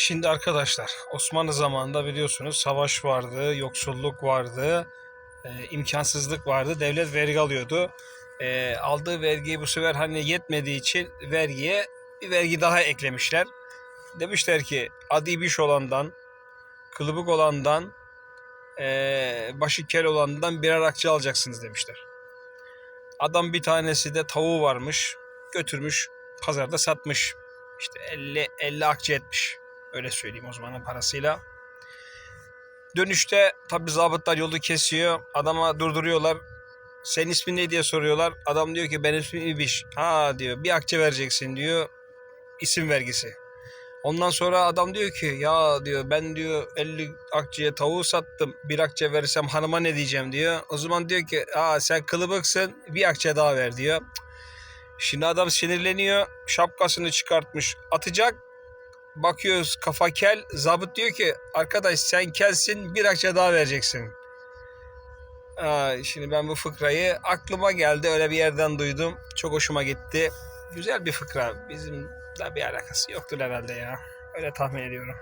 Şimdi arkadaşlar Osmanlı zamanında biliyorsunuz savaş vardı, yoksulluk vardı, e, imkansızlık vardı. Devlet vergi alıyordu. E, aldığı vergiyi bu sefer hani yetmediği için vergiye bir vergi daha eklemişler. Demişler ki adi biş olandan, kılıbık olandan, e, başı kel olandan birer akçe alacaksınız demişler. Adam bir tanesi de tavuğu varmış, götürmüş pazarda satmış. İşte 50 50 akçe etmiş. Öyle söyleyeyim o zamanın parasıyla. Dönüşte tabi zabıtlar yolu kesiyor. Adama durduruyorlar. Senin ismin ne diye soruyorlar. Adam diyor ki benim ismim İbiş. Ha diyor bir akçe vereceksin diyor. İsim vergisi. Ondan sonra adam diyor ki ya diyor ben diyor 50 akçeye tavuğu sattım. Bir akçe verirsem hanıma ne diyeceğim diyor. O zaman diyor ki aa sen kılıbıksın bir akçe daha ver diyor. Şimdi adam sinirleniyor. Şapkasını çıkartmış atacak. Bakıyoruz kafa kel. Zabıt diyor ki arkadaş sen kelsin bir akçe daha vereceksin. Aa, şimdi ben bu fıkrayı aklıma geldi. Öyle bir yerden duydum. Çok hoşuma gitti. Güzel bir fıkra. Bizim de bir alakası yoktur herhalde ya. Öyle tahmin ediyorum.